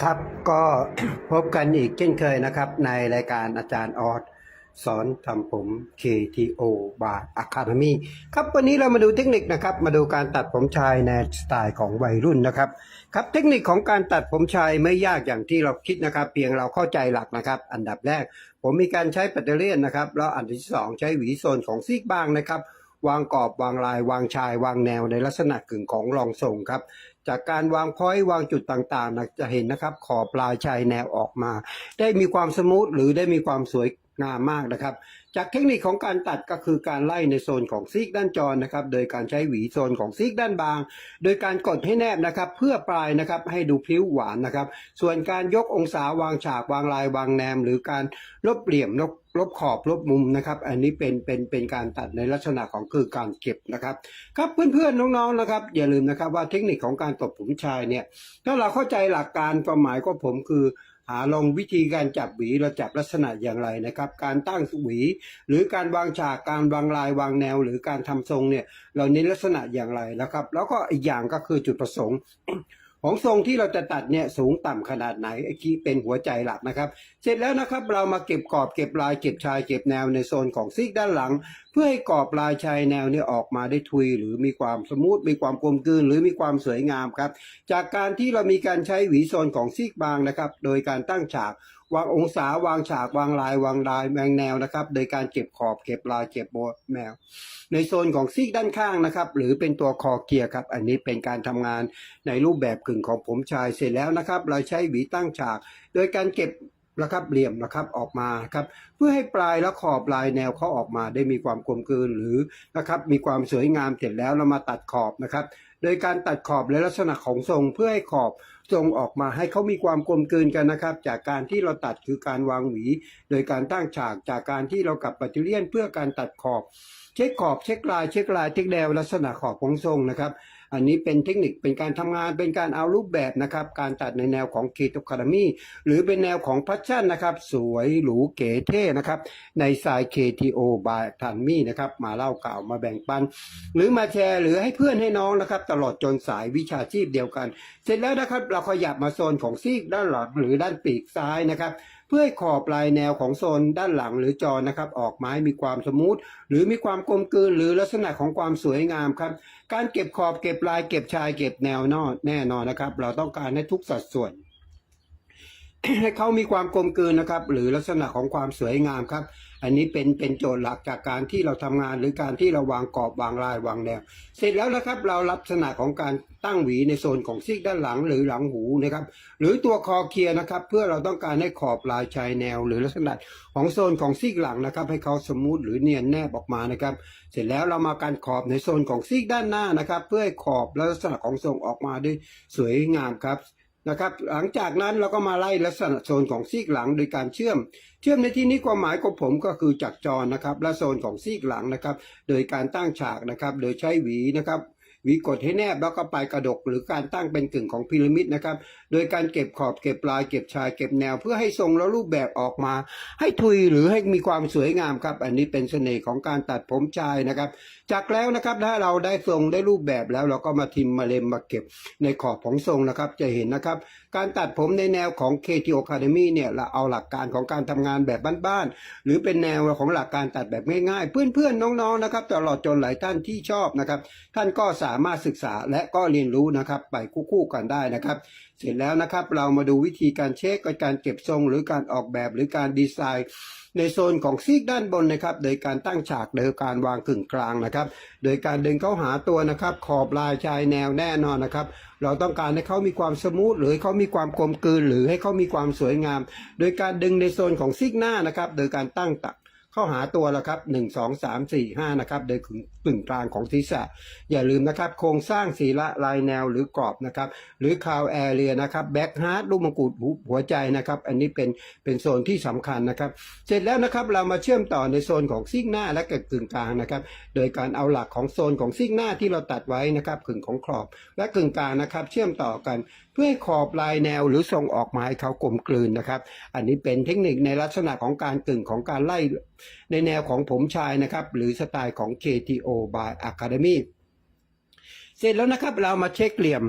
ครับก็พบกันอีกเช่นเคยนะครับ ในรายการอาจารย์ออสสอนทำผม KTO Bar Academy ครับวันนี้เรามาดูเทคนิคนะครับ มาดูการตัดผมชายในสไตล์ของวัยรุ่นนะครับ ครับเทคนิคของการตัดผมชายไม่ยากอย่างที่เราคิดนะครับ เพียงเราเข้าใจหลักนะครับ อันดับแรก ผมมีการใช้แบตเตอรี่ยนนะครับ แล้วอันที่สองใช้หวีโซนของซีกบางนะครับวางกรอบวางลายวางชายวางแนวในลักษณะกึ่งของรองทรงครับ จากการวางพอยต์วางจุดต่างๆนะจะเห็นนะครับ ขอบปลายชายแนวออกมา ได้มีความสมูทหรือได้มีความสวย งามมากนะครับ จากเทคนิคของการตัดก็คือการไล่ในโซนของซีกด้านจรนะครับ โดยการใช้หวีโซนของซีกด้านบาง โดยการกดให้แนบนะครับ เพื่อปลายนะครับให้ดูพลิ้วหวานนะครับ ส่วนการยกองศาวางฉากวางลายวางแนม หรือการลบเหลี่ยมลบลบขอบลบมุมนะครับ อันนี้เป็นเป็นเป็นการตัดในลักษณะของคือการเก็บนะครับ ครับเพื่อนๆน้องๆนะครับ อย่าลืมนะครับว่าเทคนิคของการตบผมชายเนี่ยถ้าเราเข้าใจหลักการความหมายของผมคือ หาลองวิธีการจับหวีเราจับลักษณะอย่างไรนะครับ การตั้งหวี หรือการวางฉากการวางลายวางแนว หรือการทำทรงเนี่ยเราเน้นลักษณะอย่างไรนะครับ แล้วก็อีกอย่างก็คือจุดประสงค์ ของทรงที่เราจะตัดเนี่ยสูงต่ำขนาดไหนไอ้ที่เป็นหัวใจหลักนะครับ เสร็จแล้วนะครับเรามาเก็บกรอบเก็บลายเก็บชายเก็บแนวในโซนของซีกด้านหลัง เพื่อให้กรอบลายชายแนวเนี่ยออกมาได้ทุย หรือมีความสมูทมีความกลมกลืนหรือมีความสวยงามครับ จากการที่เรามีการใช้หวีโซนของซีกบางนะครับ โดยการตั้งฉาก วางองศาวางฉากวางลายวางลายแมงแนวนะครับ โดยการเก็บขอบเก็บลายเก็บโบแมว ในโซนของซีกด้านข้างนะครับ หรือเป็นตัวคอเกียร์ครับ อันนี้เป็นการทำงานในรูปแบบกึ่งของผมชายเสร็จแล้วนะครับ เราใช้หวีตั้งฉาก โดยการเก็บ นะครับเหลี่ยมนะครับออกมาครับเพื่อให้ปลายและขอบลายแนวเขาออกมาได้มีความกลมกลืนหรือนะครับมีความสวยงามเสร็จแล้วเรามาตัดขอบนะครับ โดยการตัดขอบในลักษณะของทรงเพื่อให้ขอบทรงออกมาให้เขามีความกลมกลืนกันนะครับ จากการที่เราตัดคือการวางหวี โดยการตั้งฉากจากการที่เรากับปัตเตอร์เลียนเพื่อการตัดขอบ เช็คขอบเช็คลายเช็คลายเช็คแนวลักษณะขอบของทรงนะครับ อันนี้เป็นเทคนิคเป็นการทำงานเป็นการเอารูปแบบนะครับ การตัดในแนวของคีโตคารามีหรือเป็นแนวของพัชชั่นนะครับ สวยหรูเก๋เท่นะครับ ในสาย KTO บายทันมี่นะครับ มาเล่ากล่าวมาแบ่งปัน หรือมาแชร์หรือให้เพื่อนให้น้องนะครับ ตลอดจนสายวิชาชีพเดียวกัน เสร็จแล้วนะครับเราขยับมาโซนของซีกด้านหลังหรือด้านปีกซ้ายนะครับ พื่อให้ขอบลายแนวของโซนด้านหลังหรือจอนะครับ ออกมาให้มีความสมูทหรือมีความกลมกลืนหรือลักษณะของความสวยงามครับ การเก็บขอบเก็บลายเก็บชายเก็บแนวนอกแน่นอนนะครับ เราต้องการให้ทุกสัดส่วนให้เขามีความกลมกลืนนะครับ หรือลักษณะของความสวยงามครับ อันนี้เป็นเป็นโจทย์หลักจากการที่เราทำงานหรือการที่เราวางกรอบวางลายวางแนว เสร็จแล้วนะครับเราลักษณะของการตั้งหวีในโซนของซีกด้านหลังหรือหลังหูนะครับ หรือตัวคอเคลียร์นะครับ เพื่อเราต้องการให้ขอบลายชายแนว หรือลักษณะของโซนของซีกหลังนะครับ ให้เขาสมูทหรือเนียนแนบออกมานะครับ เสร็จแล้วเรามาการขอบในโซนของซีกด้านหน้านะครับ เพื่อให้ขอบและลักษณะของทรงออกมาได้สวยงามครับ นะครับ หลังจากนั้นเราก็มาไล่ลักษณะโซนของซีกหลังโดยการเชื่อม เชื่อมในที่นี้ความหมายของผมก็คือจักรจรนะครับ และโซนของซีกหลังนะครับ โดยการตั้งฉากนะครับ โดยใช้หวีนะครับ หวีกดให้แนบแล้วก็ปลายกระดก หรือการตั้งเป็นกึ่งของพีระมิดนะครับ โดยการเก็บขอบเก็บปลายเก็บชายเก็บแนว เพื่อให้ทรงและรูปแบบออกมา ให้ทุยหรือให้มีความสวยงามครับ อันนี้เป็นเสน่ห์ของการตัดผมชายนะครับ จากแล้วนะครับถ้าเราได้ทรงได้รูปแบบแล้วเราก็มาทิมมาเล็มมาเก็บในขอบของทรงนะครับจะเห็นนะครับ การตัดผมในแนวของ KTO Academy เนี่ยเราเอาหลักการของการทำงานแบบบ้านๆหรือเป็นแนวของหลักการตัดแบบง่ายๆ เพื่อนๆน้องๆนะครับตลอดจนหลายท่านที่ชอบนะครับ ท่านก็สามารถศึกษาและก็เรียนรู้นะครับไปคู่ๆกันได้นะครับ เสร็จแล้วนะครับเรามาดูวิธีการเช็คการเก็บทรง หรือการออกแบบหรือการดีไซน์ ในโซนของซีกด้านบนนะครับ โดยการตั้งฉากโดยการวางกึ่งกลางนะครับ โดยการดึงเข้าหาตัวนะครับ ขอบลายชายแนวแน่นอนนะครับ เราต้องการให้เขามีความสมูทหรือเขามีความกลมกลืนหรือให้เขามีความสวยงาม โดยการดึงในโซนของซีกหน้านะครับ โดยการตั้งตัก เข้าหาตัวแล้วครับหนึ่งสองสามสี่ห้านะครับโดยกึ่งกลางของศีรษะ อย่าลืมนะครับ โครงสร้างศีละลายแนวหรือกรอบนะครับ หรือคาวแอเรียนะครับแบ็กฮาร์ดลูกมงกุฎหัวใจนะครับ อันนี้เป็นเป็นโซนที่สำคัญนะครับ เสร็จแล้วนะครับเรามาเชื่อมต่อในโซนของซีกหน้าและกกึ่งกลางนะครับ โดยการเอาหลักของโซนของซีกหน้าที่เราตัดไว้นะครับกึ่งของขอบและกึ่งกลางนะครับ เชื่อมต่อกันเพื่อให้ขอบลายแนวหรือทรงออกมาให้เขากลมกลืนนะครับ อันนี้เป็นเทคนิคในลักษณะของการกึ่งของการไล่ในแนวของผมชายนะครับ หรือสไตล์ของ KTO by Academy เสร็จแล้วนะครับเรามาเช็คเหลี่ยม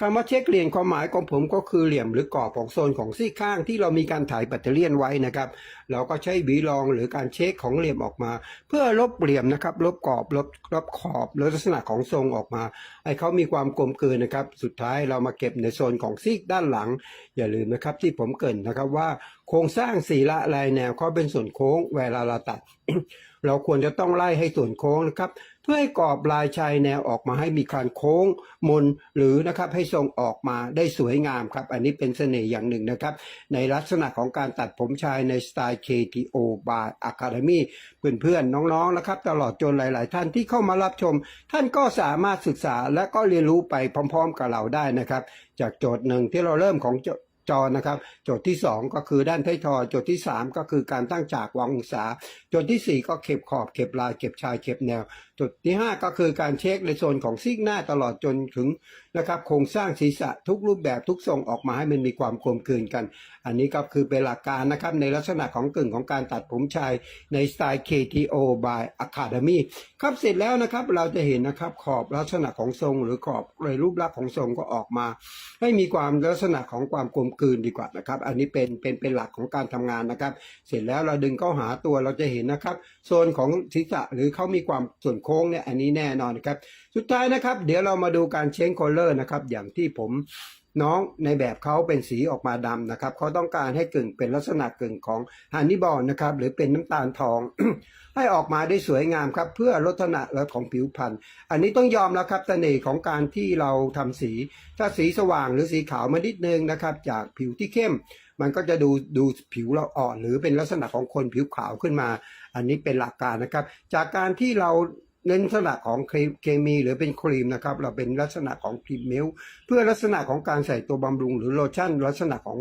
คำว่าเช็คเหลี่ยมความหมายของผมก็คือเหลี่ยมหรือกรอบของโซนของซี่ข้างที่เรามีการถ่ายแบตเตอรี่ไว้นะครับ เราก็ใช้วีรองหรือการเช็คของเหลี่ยมออกมา เพื่อลบเหลี่ยมนะครับ ลบกรอบลบลบขอบหรือลักษณะของทรงออกมาให้เขามีความกลมกลืนนะครับ สุดท้ายเรามาเก็บในโซนของซีกด้านหลัง อย่าลืมนะครับที่ผมเกรินนะครับว่า โครงสร้างสีละลายแนวเขาเป็นส่วนโค้งเวลาเราตัด เราควรจะต้องไล่ให้ส่วนโค้งนะครับ เพื่อให้กรอบลายชายแนวออกมาให้มีการโค้งมนหรือนะครับให้ทรงออกมาได้สวยงามครับ อันนี้เป็นเสน่ห์อย่างหนึ่งนะครับ ในลักษณะของการตัดผมชายในสไตล์ KTO by Academy เพื่อนๆน้องๆนะครับ ตลอดจนหลาย ๆ ท่านที่เข้ามารับชม ท่านก็สามารถศึกษาและก็เรียนรู้ไปพร้อม ๆ กับเราได้นะครับ จากโจทย์หนึ่งที่เราเริ่มของ จอนะครับ โจทย์ที่ 2 ก็คือด้านท้ายทอยโจทย์ที่ 3 ก็คือการตั้งฉากวางองศา โจทย์ทีสี่4 ก็เข็บขอบเข็บลายเข็บชายเข็บแนวจุดที่ 5 ก็คือการเช็คในโซนของซีกหน้าตลอดจนถึงนะครับโครงสร้างศีรษะทุกรูปแบบทุกทรงออกมาให้มันมีความกลมกลืนกัน อันนี้ก็คือเป็นหลักการนะครับในลักษณะของกึ่งของการตัดผมชายในสไตล์ KTO by Academy ครับเสร็จแล้วนะครับเราจะเห็นนะครับขอบลักษณะของทรง หรือขอบในรูปลักษณ์ของทรงก็ออกมา ให้มีความลักษณะของความกลมกลืนดีกว่านะครับ อันนี้เป็นเป็นเป็นหลักของการทำงานนะครับ เสร็จแล้วเราดึงเข้าหาตัวเราจะเห็นนะครับ โซนของศีรษะหรือเขามีความส่วนโค้งเนี่ยอันนี้แน่นอนนะครับ สุดท้ายนะครับ เดี๋ยวเรามาดูการเชนคอลเลอร์นะครับ อย่างที่ผมน้องในแบบเขาเป็นสีออกมาดำนะครับเขาต้องการให้กึ่งเป็นลักษณะกึ่งของฮันนี่บอลนะครับหรือเป็นน้ำตาลทอง ให้ออกมาได้สวยงามครับ เพื่อลดขนาดและของผิวพรรณอันนี้ต้องยอมแล้วครับเสน่ห์ของการที่เราทำสี ถ้าสีสว่างหรือสีขาวมานิดนึงนะครับ จากผิวที่เข้ม มันก็จะดูดูผิวเราอ่อนหรือเป็นลักษณะของคนผิวขาวขึ้นมา อันนี้เป็นหลักการนะครับ จากการที่เราเน้นลักษณะของเคมีหรือเป็นครีมนะครับ เราเป็นลักษณะของครีมมิลค์เพื่อลักษณะของการใส่ตัวบำรุง หรือโลชั่น ลักษณะของ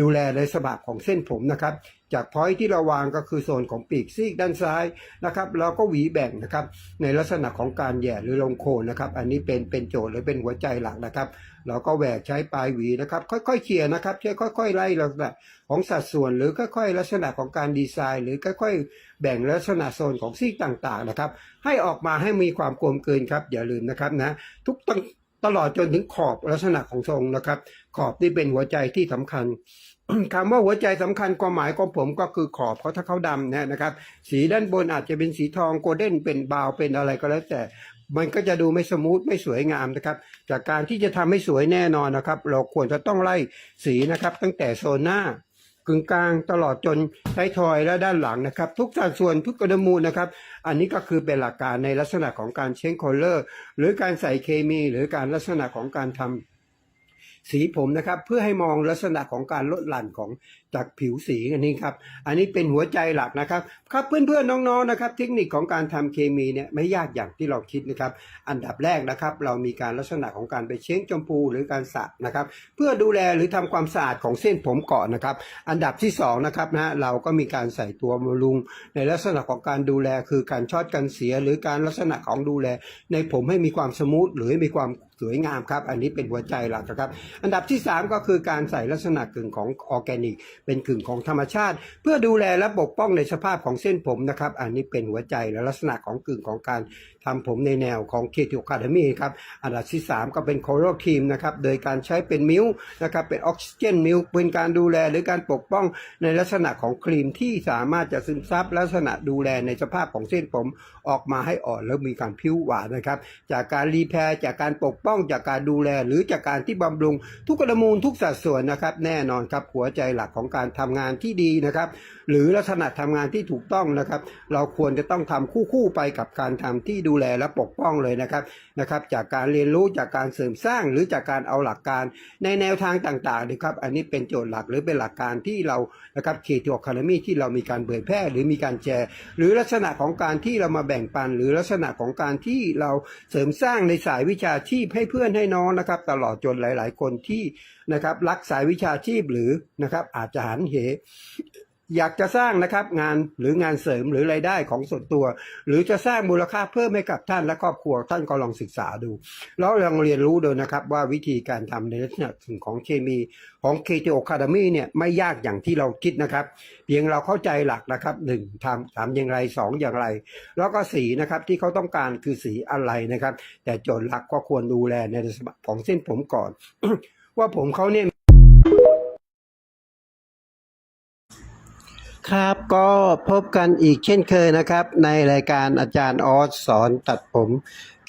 ดูแลในสบับของเส้นผมนะครับ จากพอยที่เราวางก็คือโซนของปีกซีกด้านซ้ายนะครับเราก็หวีแบ่งนะครับในลักษณะของการแย่หรือลงโคนนะครับ อันนี้เป็นเป็นโจทย์หรือเป็นหัวใจหลักนะครับ เราก็แหวกใช้ปลายหวีนะครับ ค่อยๆเคลียร์นะครับใช้ค่อย ๆ ไล่ลักษณะของสัดส่วนหรือค่อย ๆ ลักษณะของการดีไซน์ หรือค่อยๆ แบ่งลักษณะโซนของซีกต่างๆนะครับ ให้ออกมาให้มีความกลมกลืนครับอย่าลืมนะครับนะทุกตั้งตลอดจนถึงขอบลักษณะของทรงนะครับ ขอบที่เป็นหัวใจที่สำคัญ คำว่าหัวใจสำคัญความหมายของผมก็คือขอบเขาถ้าเขาดำนะนะครับ สีด้านบนอาจจะเป็นสีทองโกลเด้นเป็นบาวเป็นอะไรก็แล้วแต่ มันก็จะดูไม่สมูทไม่สวยงามนะครับ จากการที่จะทำให้สวยแน่นอนนะครับ เราควรจะต้องไล่สีนะครับ ตั้งแต่โซนหน้ากึ่งกลางตลอดจนท้ายทอยและด้านหลังนะครับ ทุกสัดส่วนทุกกระมูลนะครับ อันนี้ก็คือเป็นหลักการในลักษณะของการเชนคอลเลอร์ หรือการใส่เคมี หรือการลักษณะของการทำ สีผมนะครับ เพื่อให้มองลักษณะของการลดหลั่นของ จากผิวสีอันนี้ครับ อันนี้เป็นหัวใจหลักนะครับ ครับเพื่อนๆน้องๆนะครับ เทคนิคของการทำเคมีเนี่ยไม่ยากอย่างที่เราคิดนะครับ อันดับแรกนะครับ เรามีการลักษณะของการไปเช้งชมพูหรือการสระนะครับ เพื่อดูแลหรือทำความสะอาดของเส้นผมก่อนนะครับ อันดับที่สองนะครับนะเราก็มีการใส่ตัวบำรุง ในลักษณะของการดูแลคือการช็อตกันเสีย หรือการลักษณะของดูแล ในผมให้มีความสมูทหรือให้มีความสวยงามครับ อันนี้เป็นหัวใจหลักนะครับ อันดับที่ 3 ก็คือการใส่ลักษณะกึ่งของออร์แกนิกเป็นกึ่งของธรรมชาติ เพื่อดูแลและปกป้องในสภาพของเส้นผมนะครับ อันนี้เป็นหัวใจและลักษณะของกึ่งของการ ทำผมในแนวของเคทิโอคาเดมีครับ อันดับที่ 3 ก็เป็นโคโรทีมนะครับ โดยการใช้เป็นมิลค์นะครับ เป็นออกซิเจนมิลค์เป็นการดูแลหรือการปกป้องในลักษณะของครีมที่สามารถจะซึมซับลักษณะดูแลในสภาพของเส้นผมออกมาให้อ่อนแล้วมีการผิวหวานนะครับ จากการรีแพร์จากการปกป้องจากการดูแล หรือจากการที่บำรุงทุกกระมูลทุกสัดส่วนนะครับ แน่นอนครับหัวใจหลักของการทำงานที่ดีนะครับ หรือลักษณะทำงานที่ถูกต้องนะครับ เราควรจะต้องทำคู่คู่ๆไปกับการทำที่ดูแลและปกป้องเลยนะครับนะครับ จากการเรียนรู้จากการเสริมสร้างหรือจากการเอาหลักการในแนวทางต่างๆนะครับ อันนี้เป็นโจทย์หลักหรือเป็นหลักการที่เรานะครับเคทีโอคาเดมี่ที่เรามีการเผยแพร่หรือมีการแชร์ หรือลักษณะของการที่เรามาแบ่งปัน หรือลักษณะของการที่เราเสริมสร้างในสายวิชาชีพให้เพื่อนให้น้องนะครับ ตลอดจนหลาย ๆ คนที่นะครับรักสายวิชาชีพหรือนะครับอาจจะหันเห อยากจะสร้างนะครับงานหรืองานเสริมหรือรายได้ของส่วนตัว หรือจะสร้างมูลค่าเพิ่มให้กับท่านและครอบครัวท่านก็ลองศึกษาดู แล้วลองเรียนรู้ดูนะครับว่าวิธีการทำในลักษณะของเคมีของ KTO Academy เนี่ยไม่ยากอย่างที่เราคิดนะครับ เพียงเราเข้าใจหลักนะครับหนึ่งทำทำอย่างไรสองอย่างไร แล้วก็สีนะครับที่เขาต้องการคือสีอะไรนะครับ แต่โจทย์หลักก็ควรดูแลในลักษณะของเส้นผมก่อน ว่าผมเขาเนี่ย ครับก็พบกันอีกเช่นเคยนะครับ ในรายการอาจารย์ออสสอนตัดผม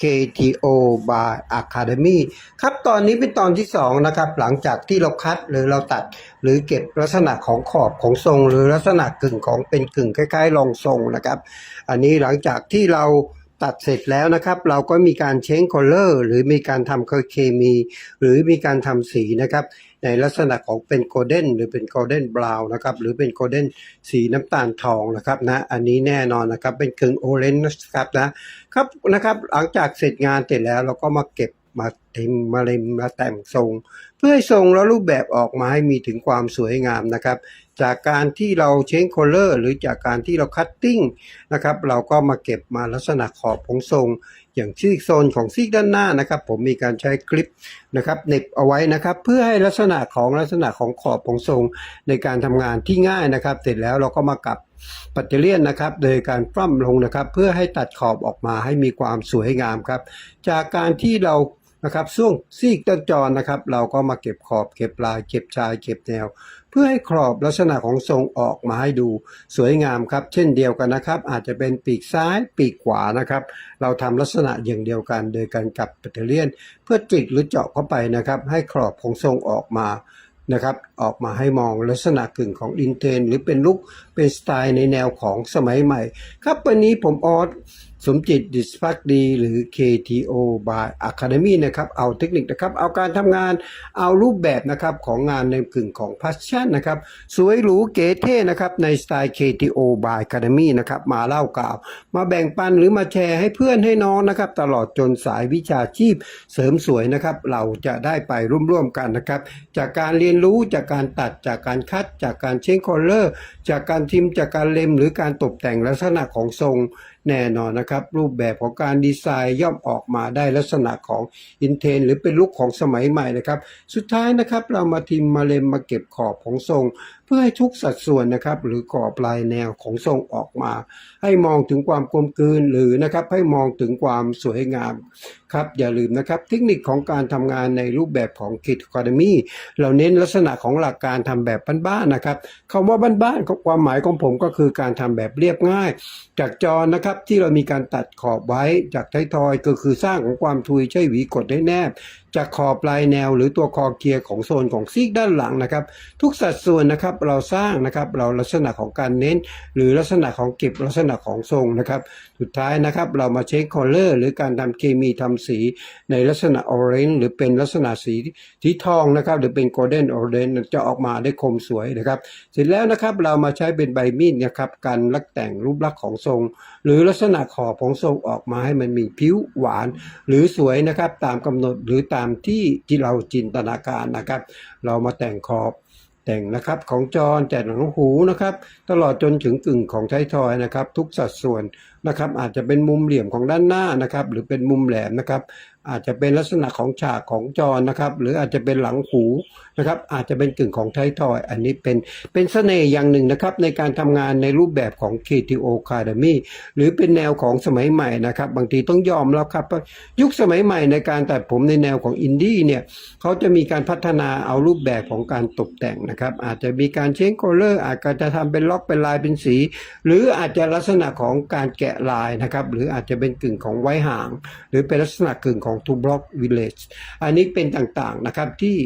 KTO by Academy ครับตอนนี้เป็นตอนที่สองนะครับ หลังจากที่เราคัดหรือเราตัดหรือเก็บลักษณะของขอบของทรง หรือลักษณะกึ่งของเป็นกึ่งคล้ายๆรองทรงนะครับ อันนี้หลังจากที่เรา ตัดเสร็จแล้วนะครับ เราก็มีการเช้งคอลเลอร์หรือมีการทำเคมี หรือมีการทำสีนะครับ ในลักษณะของเป็นโกลเด้นหรือเป็นโกลเด้นบราวน์นะครับ หรือเป็นโกลเด้นสีน้ำตาลทองนะครับนะอันนี้แน่นอนนะครับ เป็นกึ่งโอเรนจ์นะครับนะครับนะครับ หลังจากเสร็จงานเสร็จแล้วเราก็มาเก็บมาเต็มมาเล็มมาแต่งทรง เพื่อให้ทรงและรูปแบบออกมาให้มีถึงความสวยงามนะครับ จากการที่เราเช้งโคลเลอร์หรือจากการที่เราคัตติ้งนะครับเราก็มาเก็บมาลักษณะขอบของทรง อย่างซีกโซนของซีกด้านหน้านะครับ ผมมีการใช้คลิปนะครับเน็บเอาไว้นะครับ เพื่อให้ลักษณะของลักษณะของขอบของทรงในการทำงานที่ง่ายนะครับ เสร็จแล้วเราก็มากับปัตเตเลียนนะครับ โดยการปล้ำลงนะครับ เพื่อให้ตัดขอบออกมาให้มีความสวยงามครับ จากการที่เรา นะครับช่วงซีกต้นจรนะครับ เราก็มาเก็บขอบเก็บลายเก็บชายเก็บแนว เพื่อให้ขอบลักษณะของทรงออกมาให้ดูสวยงามครับ เช่นเดียวกันนะครับ อาจจะเป็นปีกซ้ายปีกขวานะครับ เราทำลักษณะอย่างเดียวกัน โดยการกลับแบตเตอรี่ยนเพื่อจิกหรือเจาะเข้าไปนะครับ ให้ขอบของทรงออกมานะครับออกมาให้มองลักษณะกึ่งของอินเทนหรือเป็นลุกเป็นสไตล์ในแนวของสมัยใหม่ ครับวันนี้ผมออส สมจิตดิสพักดีหรือ KTO by Academy นะครับเอาเทคนิคนะครับ เอาการทำงานเอารูปแบบนะครับของงานในกึ่งของ Passion นะครับสวยหรูเก๋เท่นะครับในสไตล์ KTO by Academy นะครับมาเล่ากล่าว มาแบ่งปันหรือมาแชร์ให้เพื่อนให้น้องนะครับตลอดจนสายวิชาชีพเสริมสวยนะครับเราจะได้ไปร่วมๆกันนะครับจากการเรียนรู้จากการตัดจากการคัดจากการเช็คคอลเลอร์ จากการทิมจากการเล็มหรือการตกแต่งลักษณะของทรง แน่นอนนะครับ รูปแบบของการดีไซน์ย่อมออกมาได้ลักษณะของอินเทนหรือเป็นลุคของสมัยใหม่นะครับ สุดท้ายนะครับเรามาทิมมาเลมมาเก็บขอบของทรง เพื่อให้ทุกสัดส่วนนะครับหรือกรอบลายแนวของทรงออกมา ให้มองถึงความกลมกลืนหรือนะครับให้มองถึงความสวยงามครับอย่าลืมนะครับเทคนิคของการทำงานในรูปแบบของ Kit Academy เราเน้นลักษณะของหลักการทำแบบบ้านๆนะครับคำว่าบ้านๆความหมายของผมก็คือการทำแบบเรียบง่าย จากจอนะครับที่เรามีการตัดขอบไว้จากท้ายทอยก็คือสร้างของความทุยใช้หวีกดให้แนบ จากขอบปลายแนวหรือตัวคอเกียร์ของโซนของซีกด้านหลังนะครับ ทุกสัดส่วนนะครับเราสร้างนะครับเราลักษณะของการเน้น หรือลักษณะของเก็บลักษณะของทรงนะครับ สุดท้ายนะครับเรามาเช็คคอลเลอร์หรือการทำเคมีทำสีในลักษณะออเรนจ์หรือเป็นลักษณะสีสีทองนะครับ หรือเป็นโกลเด้นออเรนจ์จะออกมาได้คมสวยนะครับ เสร็จแล้วนะครับเรามาใช้เป็นใบมีดนะครับการลักแต่งรูปลักษณ์ของทรง หรือลักษณะขอบของทรงออกมาให้มันมีผิวหวาน หรือสวยนะครับตามกำหนดหรือตามที่ที่เราจินตนาการนะครับ เรามาแต่งขอบแต่งนะครับของจรแต่งหนังหูนะครับ ตลอดจนถึงกึ่งของท้ายทอยนะครับ ทุกสัดส่วนนะครับ อาจจะเป็นมุมเหลี่ยมของด้านหน้านะครับ หรือเป็นมุมแหลมนะครับ อาจจะเป็นลักษณะของฉากของจอนะครับ หรืออาจจะเป็นหลังหูนะครับ อาจจะเป็นกึ่งของท้ายทอย อันนี้เป็นเป็นเสน่ห์อย่างหนึ่งนะครับ ในการทำงานในรูปแบบของ KTO Academy หรือเป็นแนวของสมัยใหม่นะครับ บางทีต้องยอมแล้วครับว่ายุคสมัยใหม่ในการตัดผมในแนวของอินดี้เนี่ยเขาจะมีการพัฒนาเอารูปแบบของการตกแต่งนะครับ อาจจะมีการเชนโคลเลอร์อาจจะทำเป็นล็อกเป็นลายเป็นสี หรืออาจจะลักษณะของการแกะลายนะครับ หรืออาจจะเป็นกึ่งของไว้ห่าง หรือเป็นลักษณะกึ่งของทูบล็อกวิลเลจอันนี้เป็นต่างๆนะครับที่